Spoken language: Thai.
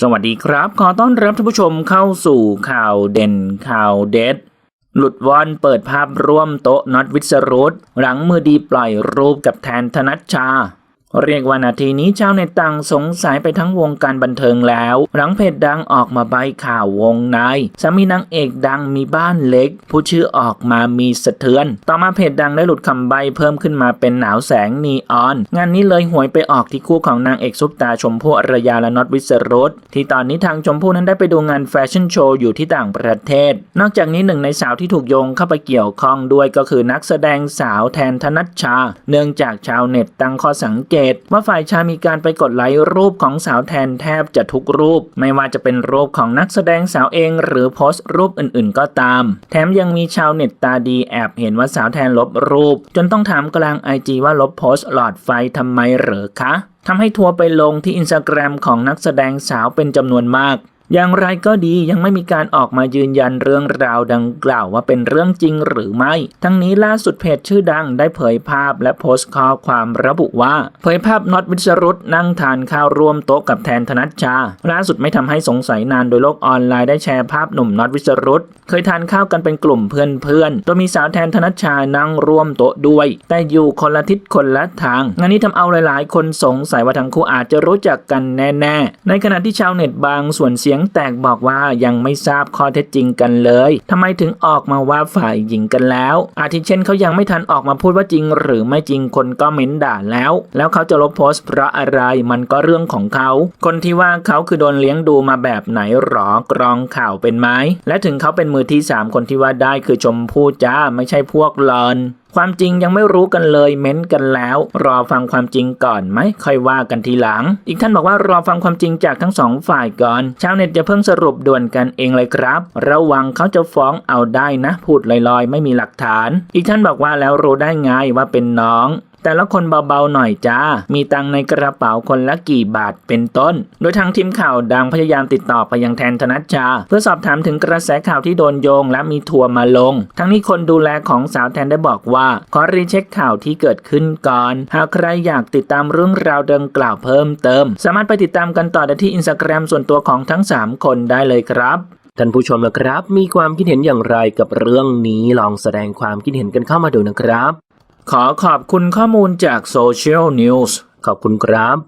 สวัสดีครับ ขอต้อนรับท่านผู้ชมเข้าสู่ข่าวเด่นข่าวเด็ด หลุดวอนเปิดภาพร่วมโต๊ะน็อตวิสรุตหลังมือดีปล่อยรูปกับแทนธนัชชา เรียกว่านาทีนี้ชาวเน็ตต่างสงสัยไปทั้งวงการบันเทิงแล้ว หลังเพจดังออกมาใบข่าววงในสามีนางเอกดังมีบ้านเล็ก ผู้ชื่อออกมามีสะเทือน ต่อมาเพจดังได้หลุดคำใบเพิ่มขึ้นมาเป็นหนาวแสงนีออน งานนี้เลยหวยไปออกที่คู่ของนางเอกซุปตาชมพู่อรยาและน็อตวิสรุตที่ตอนนี้ทางชมพู่นั้นได้ไปดูงานแฟชั่นโชว์อยู่ที่ต่างประเทศ นอกจากนี้หนึ่งในสาวที่ถูกโยงเข้าไปเกี่ยวข้องด้วยก็คือนักแสดงสาวแทนธนัชชา เนื่องจากชาวเน็ตตั้งข้อสังเกตว่าฝ่ายชายมีการไปกดไลค์รูปของสาวแทนแทบจะทุกรูป ไม่ว่าจะเป็นรูปของนักแสดงสาวเอง หรือโพสต์รูปอื่นๆ ก็ตาม แถมยังมีชาวเน็ตตาดีแอบเห็นว่าสาวแทนลบรูป จนต้องถามกลางไอจีว่าลบโพสต์หลอดไฟทำไมเหรอคะทำให้ทัวร์ไปลงที่อินสตาแกรมของนักแสดงสาวเป็นจำนวนมาก อย่างไรก็ดียังไม่มีการออกมายืนยันเรื่องราวดังกล่าวว่าเป็นเรื่องจริงหรือไม่ ทั้งนี้ล่าสุดเพจชื่อดังได้เผยภาพและโพสต์ข้อความระบุว่า เผยภาพน็อตวิศรุตนั่งทานข้าวร่วมโต๊ะกับแทนธนัชชา ล่าสุดไม่ทำให้สงสัยนานโดยโลกออนไลน์ได้แชร์ภาพหนุ่มน็อตวิศรุตเคยทานข้าวกันเป็นกลุ่มเพื่อนๆโดยมีสาวแทนธนัชชานั่งร่วมโต๊ะด้วย แต่อยู่คนละทิศคนละทางงานนี้ทำเอาหลาย ๆ คนสงสัยว่าทั้งคู่อาจจะรู้จักกันแน่ ๆ ในขณะที่ชาวเน็ตบางส่วนเสียงแตกบอกว่ายังไม่ทราบข้อเท็จจริงกันเลยทำไมถึงออกมาว่าฝ่ายหญิงกันแล้ว อาทิเช่นเขายังไม่ทันออกมาพูดว่าจริง หรือไม่จริงคนก็เม้นด่าแล้ว แล้วเขาจะลบโพสต์เพราะอะไรมันก็เรื่องของเขา คนที่ว่าเขาคือโดนเลี้ยงดูมาแบบไหนหรอกรองข่าวเป็นไหมและถึงเขาเป็นมือที่สามคนที่ว่าได้คือชมพู่จ้าไม่ใช่พวกลอน ความจริงยังไม่รู้กันเลยเม้นกันแล้ว รอฟังความจริงก่อนไหมค่อยว่ากันทีหลัง อีกท่านบอกว่ารอฟังความจริงจากทั้งสองฝ่ายก่อน ชาวเน็ตจะเพิ่งสรุปด่วนกันเองเลยครับ ระวังเขาจะฟ้องเอาได้นะ พูดลอยๆ ไม่มีหลักฐาน อีกท่านบอกว่าแล้วรู้ได้ไงว่าเป็นน้อง แต่ละคนเบาๆหน่อยจ้า มีตังในกระเป๋าคนละกี่บาทเป็นต้น โดยทางทีมข่าวดังพยายามติดต่อไปยังแทนธนัชชา เพื่อสอบถามถึงกระแสข่าวที่โดนโยงและมีทัวร์มาลง ทั้งนี้คนดูแลของสาวแทนได้บอกว่า ขอรีเช็คข่าวที่เกิดขึ้นก่อน หากใครอยากติดตามเรื่องราวดังกล่าวเพิ่มเติม สามารถไปติดตามกันต่อได้ที่อินสตาแกรมส่วนตัวของทั้ง 3 คนได้เลยครับท่านผู้ชมนะครับ มีความคิดเห็นอย่างไรกับเรื่องนี้ลองแสดงความคิดเห็นกันเข้ามาดูนะครับ ขอขอบคุณข้อมูลจากโซเชียลนิวส์ขอบคุณครับ